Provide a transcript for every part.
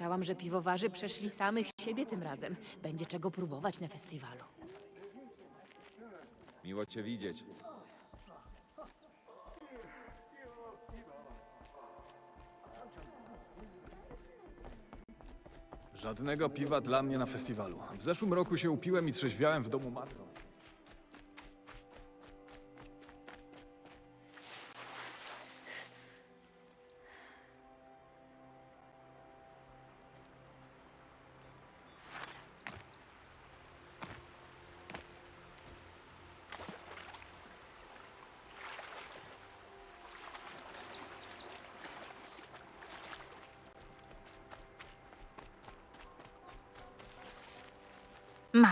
Słyszałam, że piwowarzy przeszli samych siebie tym razem. Będzie czego próbować na festiwalu. Miło cię widzieć. Żadnego piwa dla mnie na festiwalu. W zeszłym roku się upiłem i trzeźwiałem w domu matką.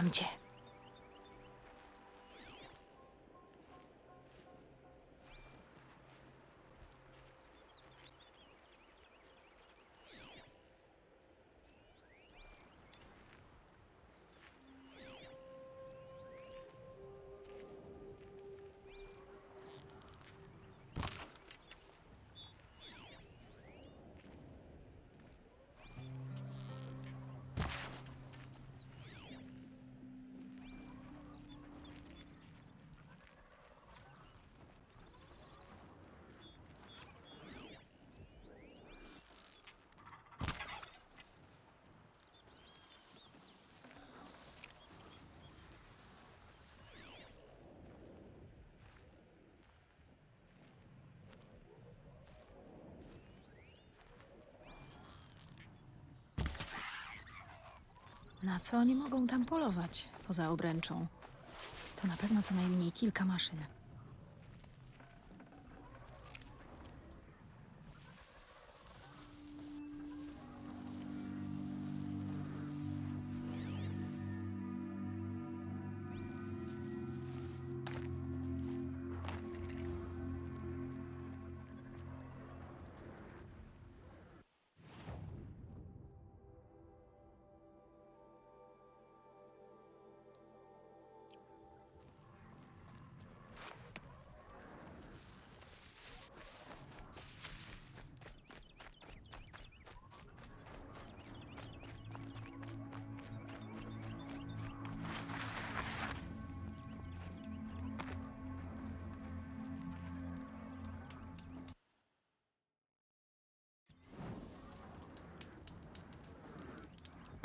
Mam cię. Na co oni mogą tam polować poza obręczą? To na pewno co najmniej kilka maszyn.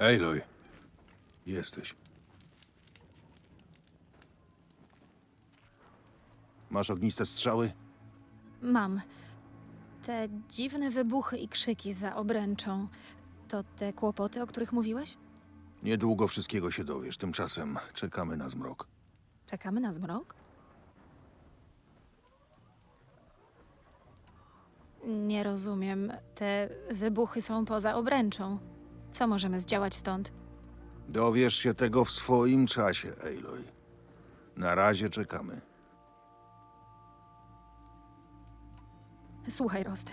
Aloy, jesteś. Masz ogniste strzały? Mam. Te dziwne wybuchy i krzyki za obręczą. To te kłopoty, o których mówiłeś? Niedługo wszystkiego się dowiesz. Tymczasem czekamy na zmrok. Czekamy na zmrok? Nie rozumiem. Te wybuchy są poza obręczą. Co możemy zdziałać stąd? Dowiesz się tego w swoim czasie, Aloy. Na razie czekamy. Słuchaj, Rost.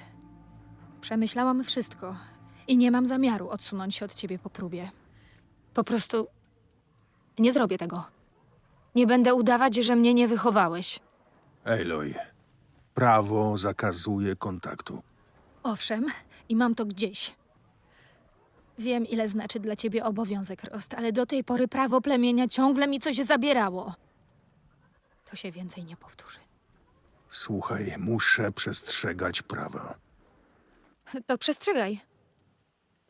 Przemyślałam wszystko i nie mam zamiaru odsunąć się od ciebie po próbie. Po prostu nie zrobię tego. Nie będę udawać, że mnie nie wychowałeś. Aloy, prawo zakazuje kontaktu. Owszem, i mam to gdzieś. Wiem, ile znaczy dla ciebie obowiązek, Rost, ale do tej pory prawo plemienia ciągle mi coś zabierało. To się więcej nie powtórzy. Słuchaj, muszę przestrzegać prawa. To przestrzegaj.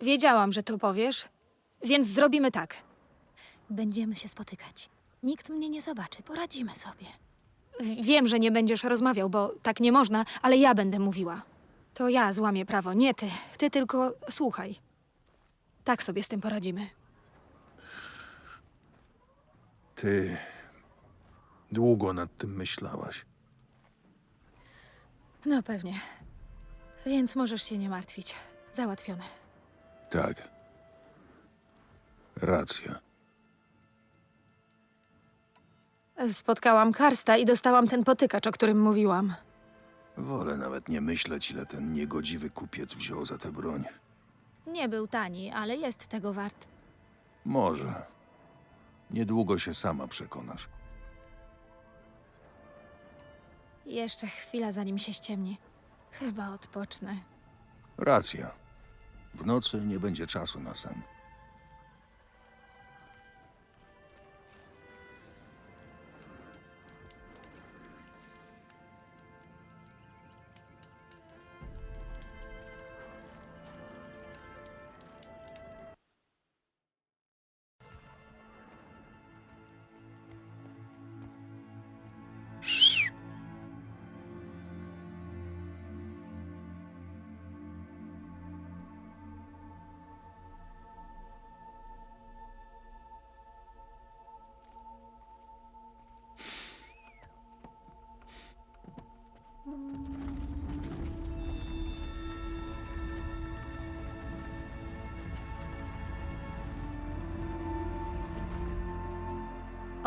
Wiedziałam, że to powiesz, więc zrobimy tak. Będziemy się spotykać. Nikt mnie nie zobaczy, poradzimy sobie. W- Wiem, że nie będziesz rozmawiał, bo tak nie można, ale ja będę mówiła. To ja złamię prawo, nie ty. Ty tylko słuchaj. Tak sobie z tym poradzimy. Ty długo nad tym myślałaś. No pewnie. Więc możesz się nie martwić. Załatwione. Tak. Racja. Spotkałam Karsta i dostałam ten potykacz, o którym mówiłam. Wolę nawet nie myśleć, ile ten niegodziwy kupiec wziął za tę broń. Nie był tani, ale jest tego wart. Może. Niedługo się sama przekonasz. Jeszcze chwila, zanim się ściemni. Chyba odpocznę. Racja. W nocy nie będzie czasu na sen.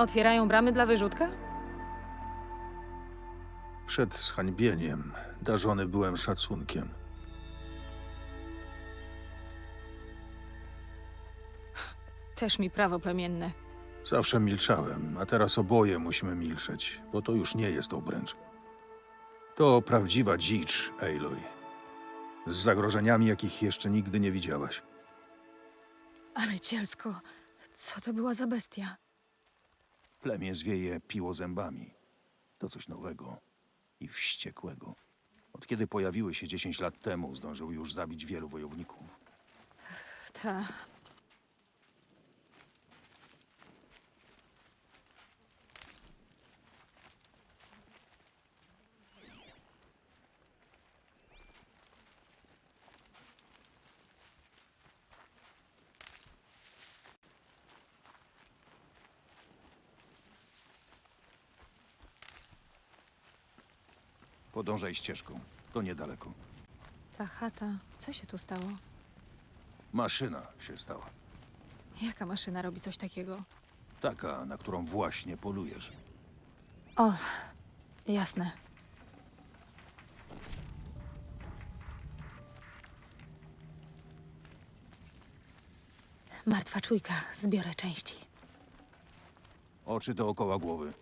Otwierają bramy dla wyrzutka? Przed zhańbieniem darzony byłem szacunkiem. Też mi prawo plemienne. Zawsze milczałem, a teraz oboje musimy milczeć, bo to już nie jest obręcz. To prawdziwa dzicz, Aloy. Z zagrożeniami, jakich jeszcze nigdy nie widziałaś. Ale cielsko, co to była za bestia? Plemię zwieje piło zębami. To coś nowego i wściekłego. Od kiedy pojawiły się 10 lat temu, zdążyły już zabić wielu wojowników. Ta. Podążaj ścieżką. To niedaleko. Ta chata. Co się tu stało? Maszyna się stała. Jaka maszyna robi coś takiego? Taka, na którą właśnie polujesz. O, jasne. Martwa czujka. Zbiorę części. Oczy dookoła głowy.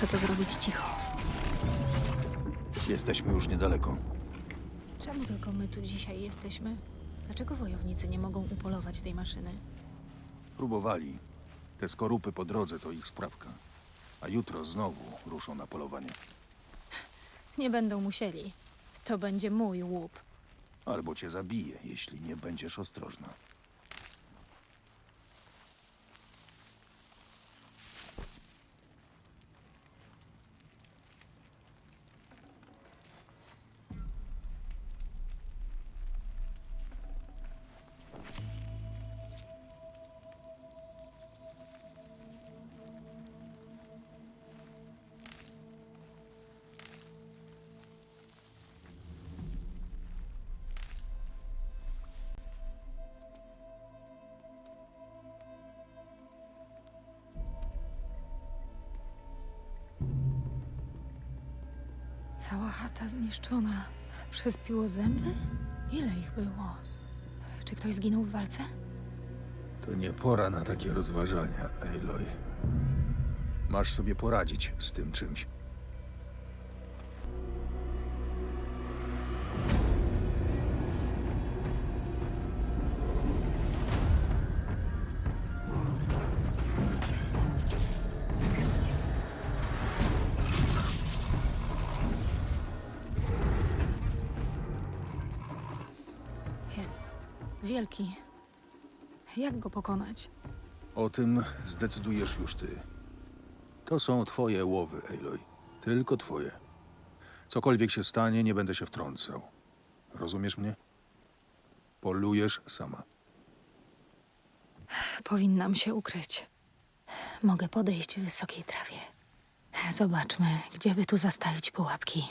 Muszę to zrobić cicho. Jesteśmy już niedaleko. Czemu tylko my tu dzisiaj jesteśmy? Dlaczego wojownicy nie mogą upolować tej maszyny? Próbowali. Te skorupy po drodze to ich sprawka. A jutro znowu ruszą na polowanie. Nie będą musieli. To będzie mój łup. Albo cię zabije, jeśli nie będziesz ostrożna. Cała chata zniszczona. Przez piło zęby? Ile ich było? Czy ktoś zginął w walce? To nie pora na takie rozważania, Aloy. Masz sobie poradzić z tym czymś. Go pokonać? O tym zdecydujesz już ty. To są twoje łowy, Aloy. Tylko twoje. Cokolwiek się stanie, nie będę się wtrącał. Rozumiesz mnie? Polujesz sama. Powinnam się ukryć. Mogę podejść w wysokiej trawie. Zobaczmy, gdzie by tu zastawić pułapki.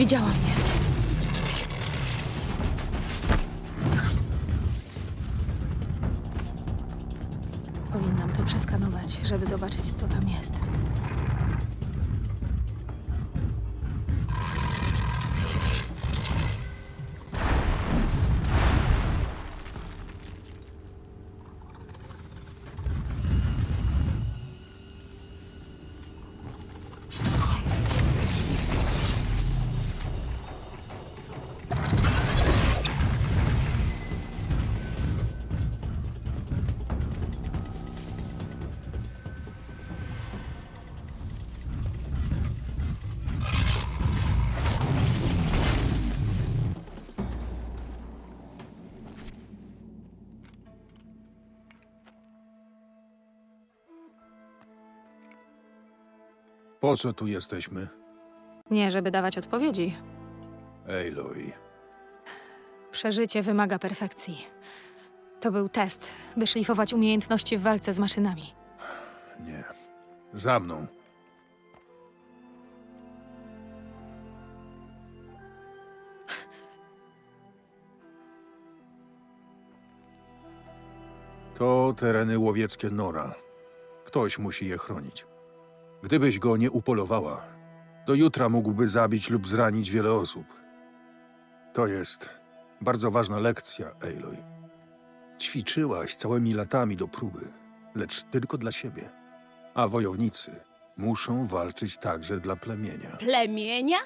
widziała mnie. Powinnam to przeskanować, żeby zobaczyć, co tam jest. Po co tu jesteśmy? Nie, żeby dawać odpowiedzi. Aloy, Przeżycie wymaga perfekcji. To był test, by szlifować umiejętności w walce z maszynami. nie. Za mną. To tereny łowieckie Nora. Ktoś musi je chronić. Gdybyś go nie upolowała, do jutra mógłby zabić lub zranić wiele osób. To jest bardzo ważna lekcja, Aloy. Ćwiczyłaś całymi latami do próby, lecz tylko dla siebie. A wojownicy muszą walczyć także dla plemienia. Plemienia?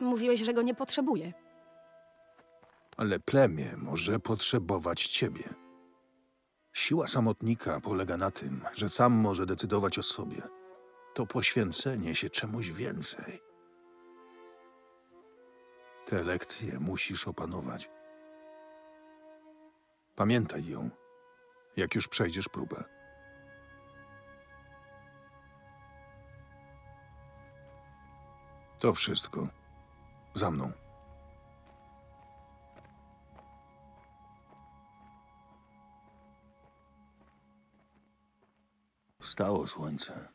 Mówiłeś, że go nie potrzebuję. Ale plemię może potrzebować ciebie. Siła samotnika polega na tym, że sam może decydować o sobie. To poświęcenie się czemuś więcej. Te lekcje musisz opanować. Pamiętaj ją, jak już przejdziesz próbę. To wszystko. Za mną. Wstało słońce.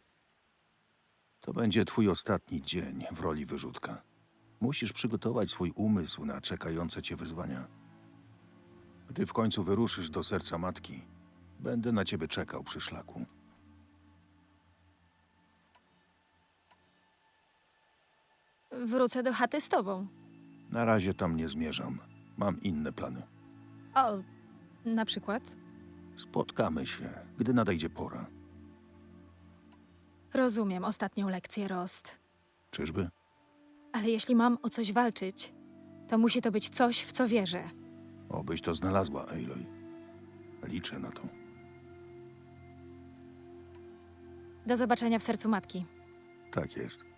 To będzie twój ostatni dzień w roli wyrzutka. Musisz przygotować swój umysł na czekające cię wyzwania. Gdy w końcu wyruszysz do serca matki, będę na ciebie czekał przy szlaku. Wrócę do chaty z tobą. Na razie tam nie zmierzam. Mam inne plany. O, na przykład? Spotkamy się, gdy nadejdzie pora. Rozumiem ostatnią lekcję, Rost. Czyżby? Ale jeśli mam o coś walczyć, to musi to być coś, w co wierzę. Obyś to znalazła, Aloy. Liczę na to. Do zobaczenia w sercu matki. Tak jest.